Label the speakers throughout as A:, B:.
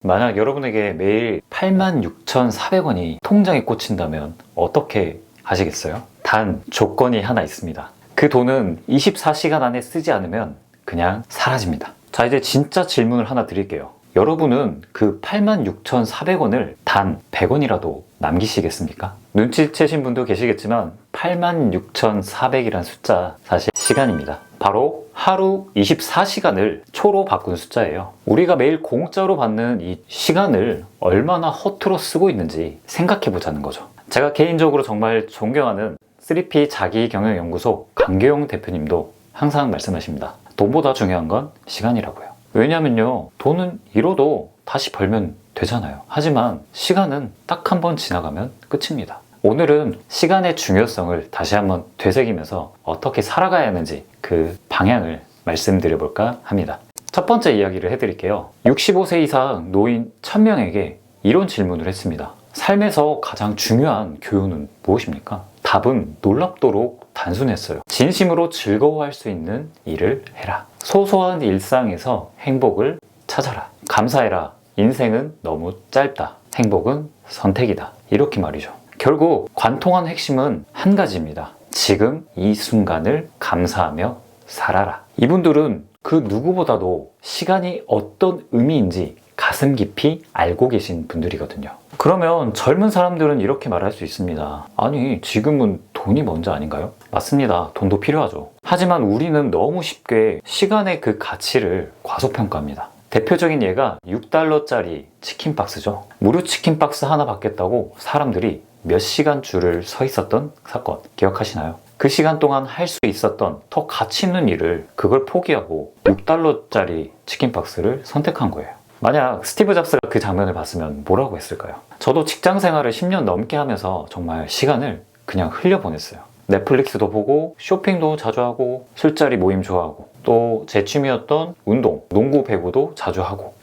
A: 만약 여러분에게 매일 86,400원이 통장에 꽂힌다면 어떻게 하시겠어요? 단 조건이 하나 있습니다. 그 돈은 24시간 안에 쓰지 않으면 그냥 사라집니다. 자, 이제 진짜 질문을 하나 드릴게요. 여러분은 그 86,400원을 단 100원이라도 남기시겠습니까? 눈치채신 분도 계시겠지만 86,400이란 숫자 사실 시간입니다. 바로 하루 24시간을 초로 바꾼 숫자예요. 우리가 매일 공짜로 받는 이 시간을 얼마나 허투루 쓰고 있는지 생각해 보자는 거죠. 제가 개인적으로 정말 존경하는 3P 자기 경영 연구소 강교영 대표님도 항상 말씀하십니다. 돈보다 중요한 건 시간이라고요. 왜냐면요, 돈은 잃어도 다시 벌면 되잖아요. 하지만 시간은 딱 한 번 지나가면 끝입니다. 오늘은 시간의 중요성을 다시 한번 되새기면서 어떻게 살아가야 하는지 그 방향을 말씀드려 볼까 합니다. 첫 번째 이야기를 해드릴게요. 65세 이상 노인 1000명에게 이런 질문을 했습니다. 삶에서 가장 중요한 교훈은 무엇입니까? 답은 놀랍도록 단순했어요. 진심으로 즐거워할 수 있는 일을 해라. 소소한 일상에서 행복을 찾아라. 감사해라. 인생은 너무 짧다. 행복은 선택이다. 이렇게 말이죠. 결국 관통한 핵심은 한 가지입니다. 지금 이 순간을 감사하며 살아라. 이분들은 그 누구보다도 시간이 어떤 의미인지 가슴 깊이 알고 계신 분들이거든요. 그러면 젊은 사람들은 이렇게 말할 수 있습니다. 아니, 지금은 돈이 먼저 아닌가요? 맞습니다. 돈도 필요하죠. 하지만 우리는 너무 쉽게 시간의 그 가치를 과소평가합니다. 대표적인 예가 6달러짜리 치킨 박스죠. 무료 치킨 박스 하나 받겠다고 사람들이 몇 시간 줄을 서 있었던 사건 기억하시나요? 그 시간 동안 할 수 있었던 더 가치 있는 일을 그걸 포기하고 6달러짜리 치킨 박스를 선택한 거예요. 만약 스티브 잡스가 그 장면을 봤으면 뭐라고 했을까요? 저도 직장 생활을 10년 넘게 하면서 정말 시간을 그냥 흘려보냈어요. 넷플릭스도 보고 쇼핑도 자주 하고 술자리 모임 좋아하고 또 제 취미였던 운동, 농구 배구도 자주 하고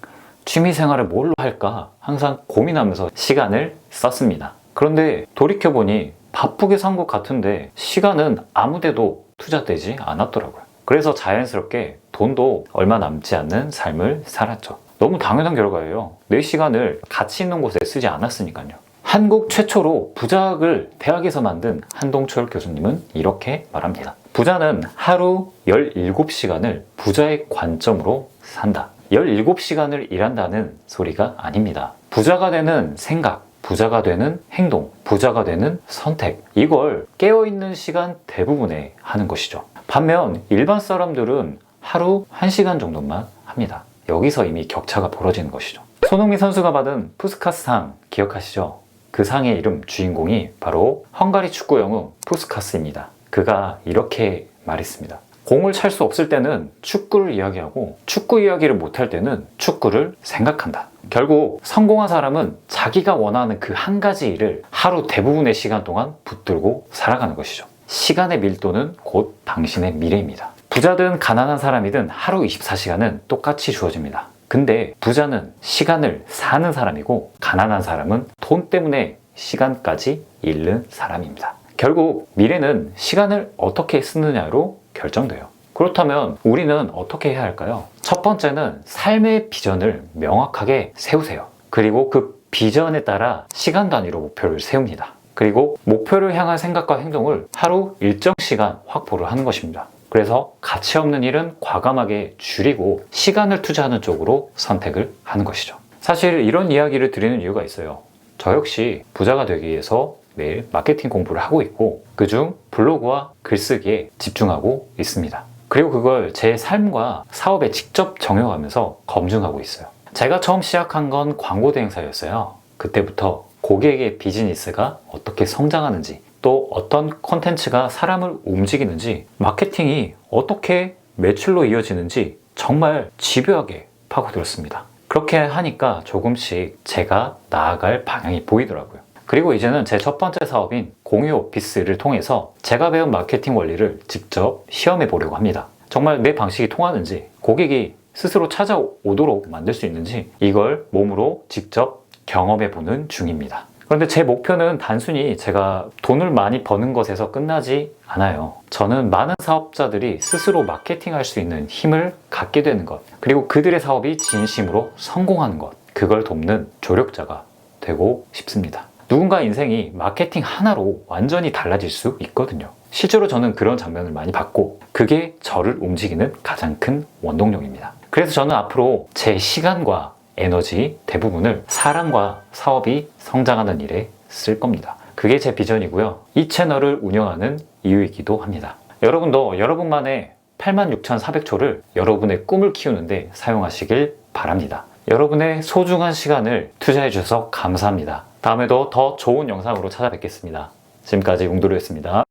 A: 취미 생활을 뭘로 할까 항상 고민하면서 시간을 썼습니다. 그런데 돌이켜보니 바쁘게 산 것 같은데 시간은 아무데도 투자되지 않았더라고요. 그래서 자연스럽게 돈도 얼마 남지 않는 삶을 살았죠. 너무 당연한 결과예요. 내 시간을 가치 있는 곳에 쓰지 않았으니까요. 한국 최초로 부작을 대학에서 만든 한동철 교수님은 이렇게 말합니다. 부자는 하루 17시간을 부자의 관점으로 산다. 17시간을 일한다는 소리가 아닙니다. 부자가 되는 생각, 부자가 되는 행동, 부자가 되는 선택. 이걸 깨어있는 시간 대부분에 하는 것이죠. 반면 일반 사람들은 하루 1시간 정도만 합니다. 여기서 이미 격차가 벌어지는 것이죠. 손흥민 선수가 받은 푸스카스상 기억하시죠? 그 상의 이름 주인공이 바로 헝가리 축구 영웅 푸스카스입니다. 그가 이렇게 말했습니다. 공을 찰 수 없을 때는 축구를 이야기하고 축구 이야기를 못할 때는 축구를 생각한다. 결국 성공한 사람은 자기가 원하는 그 한 가지 일을 하루 대부분의 시간 동안 붙들고 살아가는 것이죠. 시간의 밀도는 곧 당신의 미래입니다. 부자든 가난한 사람이든 하루 24시간은 똑같이 주어집니다. 근데 부자는 시간을 사는 사람이고 가난한 사람은 돈 때문에 시간까지 잃는 사람입니다. 결국 미래는 시간을 어떻게 쓰느냐로 결정돼요. 그렇다면 우리는 어떻게 해야 할까요? 첫 번째는 삶의 비전을 명확하게 세우세요. 그리고 그 비전에 따라 시간 단위로 목표를 세웁니다. 그리고 목표를 향한 생각과 행동을 하루 일정 시간 확보를 하는 것입니다. 그래서 가치 없는 일은 과감하게 줄이고 시간을 투자하는 쪽으로 선택을 하는 것이죠. 사실 이런 이야기를 드리는 이유가 있어요. 저 역시 부자가 되기 위해서 매일 마케팅 공부를 하고 있고 그중 블로그와 글쓰기에 집중하고 있습니다. 그리고 그걸 제 삶과 사업에 직접 적용하면서 검증하고 있어요. 제가 처음 시작한 건 광고 대행사였어요. 그때부터 고객의 비즈니스가 어떻게 성장하는지 또 어떤 콘텐츠가 사람을 움직이는지 마케팅이 어떻게 매출로 이어지는지 정말 집요하게 파고들었습니다. 그렇게 하니까 조금씩 제가 나아갈 방향이 보이더라고요. 그리고 이제는 제 첫 번째 사업인 공유 오피스를 통해서 제가 배운 마케팅 원리를 직접 시험해 보려고 합니다. 정말 내 방식이 통하는지 고객이 스스로 찾아오도록 만들 수 있는지 이걸 몸으로 직접 경험해 보는 중입니다. 그런데 제 목표는 단순히 제가 돈을 많이 버는 것에서 끝나지 않아요. 저는 많은 사업자들이 스스로 마케팅할 수 있는 힘을 갖게 되는 것, 그리고 그들의 사업이 진심으로 성공하는 것, 그걸 돕는 조력자가 되고 싶습니다. 누군가 인생이 마케팅 하나로 완전히 달라질 수 있거든요. 실제로 저는 그런 장면을 많이 봤고, 그게 저를 움직이는 가장 큰 원동력입니다. 그래서 저는 앞으로 제 시간과 에너지 대부분을 사람과 사업이 성장하는 일에 쓸 겁니다. 그게 제 비전이고요. 이 채널을 운영하는 이유이기도 합니다. 여러분도 여러분만의 86,400초를 여러분의 꿈을 키우는데 사용하시길 바랍니다. 여러분의 소중한 시간을 투자해 주셔서 감사합니다. 다음에도 더 좋은 영상으로 찾아뵙겠습니다. 지금까지 웅도르였습니다.